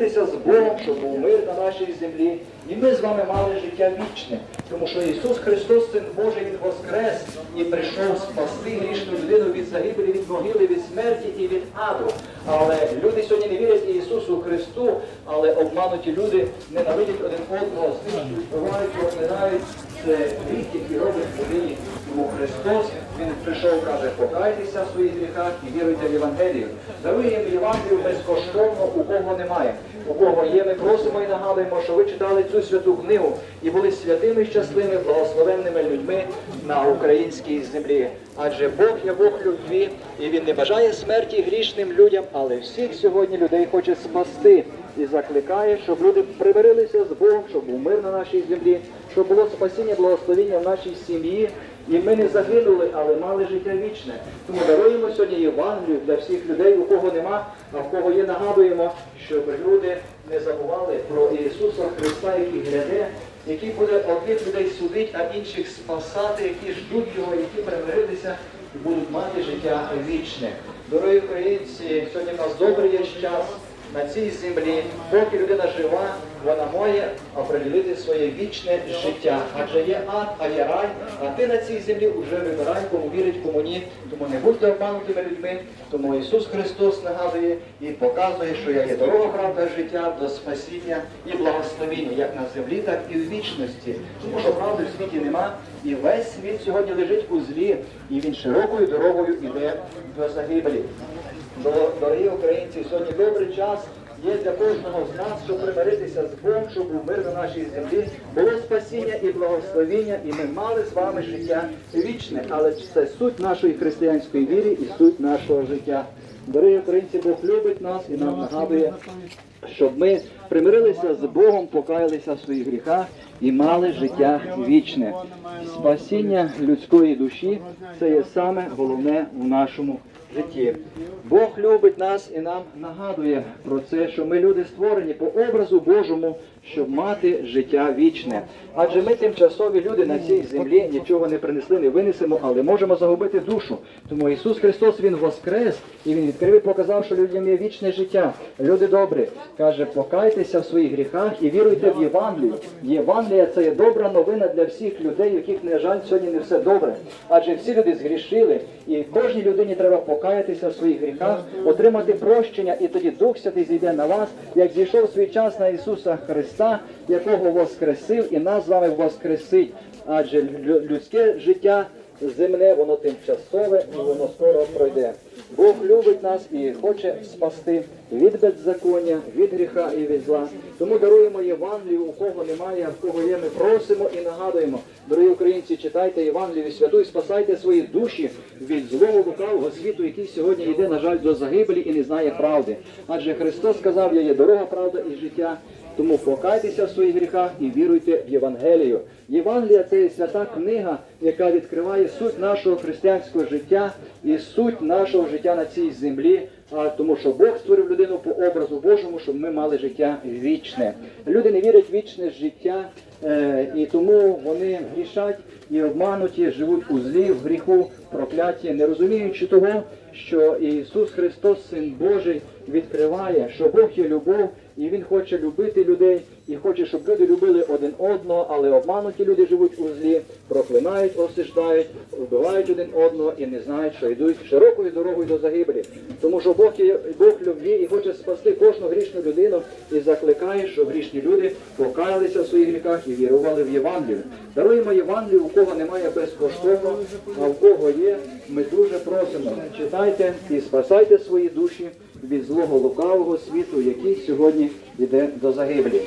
Молитися з Богом, щоб був мир на нашій землі, і ми з вами мали життя вічне, тому що Ісус Христос, Син Божий, Він воскрес і прийшов спасти грішну людину від загибелі, від могили, від смерті і від аду. Але люди сьогодні не вірять Ісусу Христу, але обмануті люди ненавидять один одного, знищують, вбивають, проклинають. Це гріх, який робить людині. Тому Христос, Він прийшов, каже, покайтеся в своїх гріхах і віруйте в Євангелію. Даруємо Євангелію безкоштовно, у кого немає. У кого є, ми просимо і нагадуємо, що ви читали цю святу книгу і були святими, щасливими, благословенними людьми на українській землі. Адже Бог є Бог любві, і Він не бажає смерті грішним людям, але всіх сьогодні людей хоче спасти і закликає, щоб люди примирилися з Богом, щоб був мир на нашій землі, щоб було спасіння, благословіння в нашій сім'ї. І ми не загинули, але мали життя вічне. Тому даруємо сьогодні Євангелію для всіх людей, у кого нема, а в кого є, нагадуємо, щоб люди не забували про Ісуса Христа, який гляде, який буде одних людей судити, а інших спасати, які ждуть його, які примирилися і будуть мати життя вічне. Дорогі українці, сьогодні в нас добрий є час на цій землі, поки людина жива, вона має оприділити своє вічне життя. Адже є ад, а є рай, а ти на цій землі вже вибирай, кому вірить, кому ні. Тому не будьте обманутими людьми. Тому Ісус Христос нагадує і показує, що я є дорога, правда, життя до спасіння і благословіння, як на землі, так і в вічності. Тому що правди в світі нема, і весь світ сьогодні лежить у злі, і він широкою дорогою іде до загибелі. Дор- Дорогі українці, сьогодні добрий час є для кожного з нас, щоб примиритися з Богом, щоб був мир на нашій землі, було спасіння і благословіння, і ми мали з вами життя вічне. Але це суть нашої християнської віри і суть нашого життя. Дорогі українці, Бог любить нас і нам нагадує, щоб ми примирилися з Богом, покаялися в своїх гріхах і мали життя вічне. Спасіння людської душі це є саме головне в нашому житті. Бог любить нас і нам нагадує про це, що ми люди створені по образу Божому, щоб мати життя вічне. Адже ми тимчасові люди на цій землі нічого не принесли, не винесемо, але можемо загубити душу. Тому Ісус Христос Він воскрес і Він відкрив і показав, що людям є вічне життя. Люди добрі, каже, покайтеся в своїх гріхах і віруйте в Євангелію. Євангелія це є добра новина для всіх людей, яких, на жаль, сьогодні не все добре. Адже всі люди згрішили, і кожній людині треба покаятися в своїх гріхах, отримати прощення, і тоді Дух Святий зійде на вас, як зійшов свій час на Ісуса Христа, якого воскресив і нас з вами воскресить. Адже лю- людське життя земне, воно тимчасове і воно скоро пройде. Бог любить нас і хоче спасти від беззаконня, від гріха і від зла. Тому даруємо Євангелію, у кого немає, а в кого є, ми просимо і нагадуємо. Дорогі українці, читайте Євангелію святу і спасайте свої душі від злого лукавого світу, який сьогодні йде, на жаль, до загибелі і не знає правди. Адже Христос сказав, я є дорога, правда і життя. Тому покайтеся в своїх гріхах і віруйте в Євангелію. Євангелія це свята книга, яка відкриває суть нашого християнського життя і суть нашого життя на цій землі. А тому, що Бог створив людину по образу Божому, щоб ми мали життя вічне. Люди не вірять в вічне життя, е, і тому вони грішать і обмануті, живуть у злі, в гріху, прокляті, не розуміючи того, що Ісус Христос, Син Божий, відкриває, що Бог є любов, і Він хоче любити людей, і хоче, щоб люди любили один одного, але обмануті люди живуть у злі, проклинають, осуждають, вбивають один одного і не знають, що йдуть широкою дорогою до загибелі. Тому що Бог є Бог любві і хоче спасти кожну грішну людину і закликає, щоб грішні люди покаялися в своїх гріхах і вірували в Євангелію. Даруємо Євангелію, у кого немає безкоштовно, а у кого є, ми дуже просимо. Читайте і спасайте свої душі від злого лукавого світу, який сьогодні йде до загибелі.